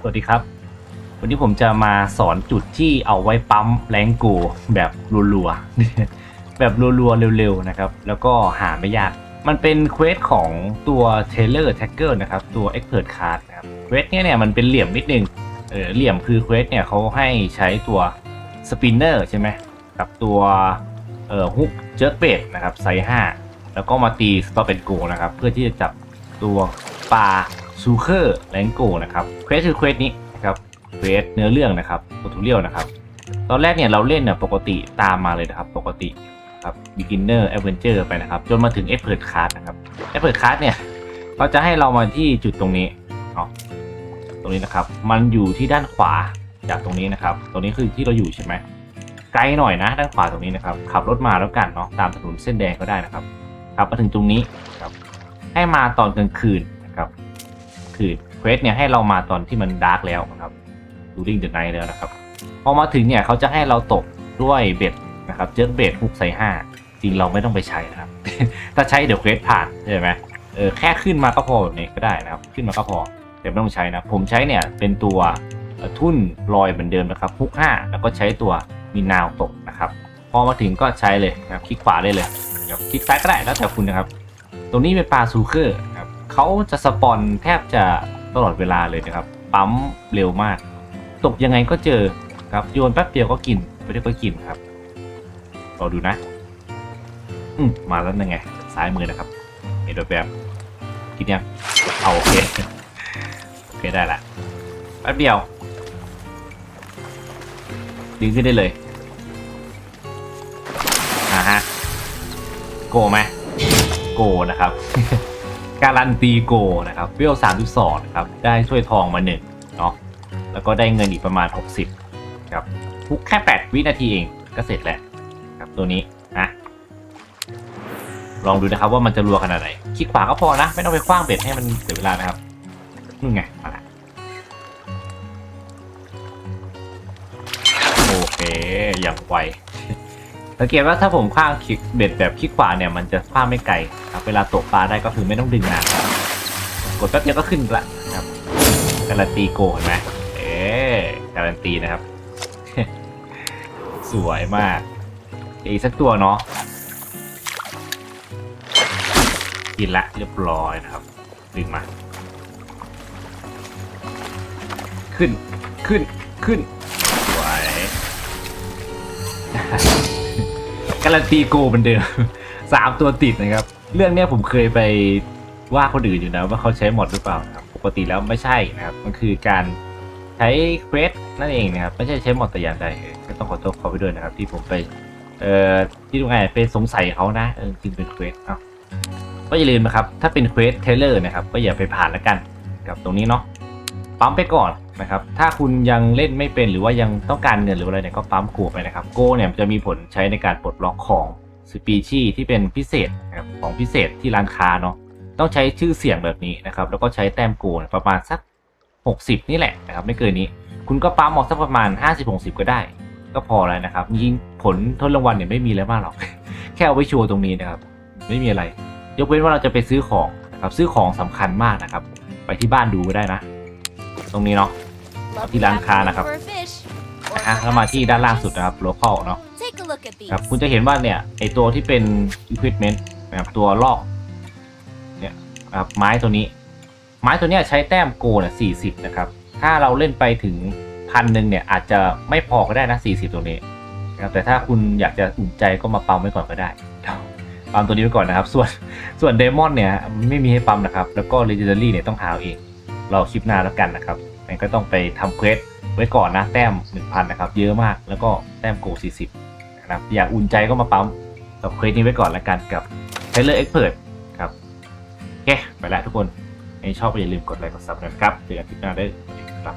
สวัสดีครับ วันนี้ผมจะมาสอนจุดที่เอาไว้ปั๊มแรงโกแบบรัวๆ แบบรัวๆเร็วๆนะครับ แล้วก็หาไม่ยาก มันเป็นเควสของตัว Taylor Tagger นะครับ ตัว Expert Card นะครับเควสเนี้ยเนี่ยมันเป็นเหลี่ยมนิดนึงเออเหลี่ยมคือเควสเนี่ยเขาให้ใช้ตัว Spinner ใช่ไหมกับตัวเอ่อฮุกเจิร์กเบดนะครับไซส์5แล้วก็มาตี Stop and Go นะครับ เพื่อที่จะจับตัวปลา ซูเคอร์แรงโกนะครับเควสคือเควสนี้นะครับเควสเนื้อเรื่องนะครับโททูเรียลนะครับ ตอนแรกเนี่ยเราเล่นเนี่ยปกติตามมาเลยนะครับปกติครับ beginner adventure ไปนะครับ จนมาถึง expert card นะครับ expert card เนี่ยเขาจะให้เรามาที่จุดตรงนี้เนาะตรงนี้นะครับ มันอยู่ที่ด้านขวาจากตรงนี้นะครับ ตรงนี้คือที่เราอยู่ใช่ไหมไกลหน่อยนะ ด้านขวาตรงนี้นะครับ ขับรถมาแล้วกันเนาะตามถนนเส้นแดงก็ได้นะครับขับมาถึงตรงนี้ครับให้มาตอนกลางคืน คือเควสเนี่ยให้เรามาตอนที่มันดาร์กแล้วนะครับดูดิ้งเดอะไนท์แล้วนะครับพอมาถึงเนี่ยเขาจะให้เราตกด้วยเบ็ดนะครับเจิร์กเบ็ดฮุกไซห้าจริงเราไม่ต้องไปใช้นะครับ ถ้าใช้เดี๋ยวเควสผ่านใช่ไหมเออแค่ขึ้นมาก็พอแบบนี้ก็ได้นะครับ ขึ้นมาก็พอแต่ไม่ต้องใช้นะ ผมใช้เนี่ยเป็นตัวทุ่นลอยเหมือนเดิมนะครับฮุกห้าแล้วก็ใช้ตัวมีนาวตกนะครับพอมาถึงก็ใช้เลยนะครับคลิกขวาได้เลยครับคลิกซ้ายก็ได้แล้วแต่คุณนะครับ ตรงนี้เป็นปลาซูเคอร์ เขาจะสปอนแทบจะตลอดเวลาเลยนะครับ ปั๊มเร็วมาก ตกยังไงก็เจอครับโยนแป๊บเดียวก็กินไม่ได้ก็กินครับรอดูนะ อืมมาแล้วยังไงซ้ายมือนะครับเห็นแบบแบบกินยังเอาโอเคโอเคได้ละแป๊บเดียว ดึงขึ้นได้เลยอ่าฮะโกไหมโกนะครับ การันตีโกนะครับเวลสามสิบสองนะครับได้ช่วยทองมาหนึ่งเนาะแล้วก็ได้เงินอีกประมาณ 60ครับทุกแค่ 8 วินาทีเองก็เสร็จแล้วครับตัวนี้นะลองดูนะครับว่ามันจะรัวขนาดไหนคลิกขวาก็พอนะ ไม่ต้องไปคว้างเบ็ดให้มันเสียเวลานะครับนู่นไงมาละโอเคอย่างไว สังเกตว่าถ้าผมคว้างคลิกเบ็ดแบบคลิกขวาเนี่ยมันจะคว้างไม่ไกลครับเวลาตกปลาได้ก็คือไม่ต้องดึงนานกดแป๊บเดียวก็ขึ้นละนะครับการันตีโกเห็นไหมเอ๊การันตีนะครับ สวยมากอีกสักตัวเนาะกินละเรียบร้อยนะครับ ดึงมา ขึ้นขึ้นขึ้นสวย การันตีโกเหมือนเดิมสามตัวติดนะครับ เรื่องเนี้ยผมเคยไปว่าคนอื่นอยู่นะว่าเขาใช้หมดหรือเปล่าครับปกติแล้วไม่ใช่นะครับ มันคือการใช้เควสนั่นเองนะครับ ไม่ใช่ใช้หมดแต่อย่างใดก็ต้องขอโทษเขาไปด้วยนะครับ ที่ผมไปเอ่อที่ตรงไหนไปสงสัยเขานะเออจริงเป็นเควสเอ้าก็อย่าลืมนะครับ ถ้าเป็นเควสเทเลอร์นะครับ ก็อย่าไปผ่านแล้วกันกับตรงนี้เนาะ ปั๊มไปก่อนนะครับ ถ้าคุณยังเล่นไม่เป็นหรือว่ายังต้องการเงินหรืออะไรเนี่ยก็ปั๊มโกไปนะครับ โกเนี่ยจะมีผลใช้ในการปลดล็อกของสปีชีที่เป็นพิเศษนะครับของพิเศษที่ร้านค้าเนาะ ต้องใช้ชื่อเสียงแบบนี้นะครับ แล้วก็ใช้แต้มโกประมาณสัก 60 นี่แหละนะครับ ไม่เกินนี้ คุณก็ปั๊มออกสักประมาณ 50-60 ก็ได้ ก็พอแล้วนะครับ ยิ่งผลทดรางวัลเนี่ยไม่มีอะไรมากหรอก แค่เอาไว้โชว์ตรงนี้นะครับ ไม่มีอะไร ยกเว้นว่าเราจะไปซื้อของนะครับ ซื้อของสำคัญมากนะครับ ไปที่บ้านดูก็ได้นะ ตรงนี้เนาะที่ร้านค้านะครับอะแล้วมาที่ด้านล่างสุดนะครับ local เนาะครับคุณจะเห็นว่าเนี่ยไอตัวที่เป็น equipment นะครับตัวลอกเนี่ยนะครับไม้ตัวนี้ ไม้ตัวเนี้ยใช้แต้มโกเนี่ยสี่สิบนะครับถ้าเราเล่นไปถึงพันหนึ่งเนี่ยอาจจะไม่พอก็ได้นะสี่สิบตัวนี้นะครับแต่ถ้าคุณอยากจะอุ่นใจก็มาปั๊มไว้ก่อนก็ได้ปั๊มตัวนี้ไว้ก่อนนะครับ ส่วนส่วนเดมอนเนี่ยไม่มีให้ปั๊มนะครับ แล้วก็ legendary เนี่ยต้องหาเอง รอคลิปหน้าแล้วกันนะครับมันก็ต้องไปทำเควสไว้ก่อนนะแต้ม 1,000 นะครับ เยอะมากแล้วก็แต้มโก40 นะครับ อยากอุ่นใจก็มาปั๊มกับเควสนี้ไว้ก่อนแล้วกันกับ Taylor Expert ครับโอเคไปแล้วทุกคนใครชอบก็อย่าลืมกดไลค์กดซับนะครับเจอกันคลิปหน้าได้ครับ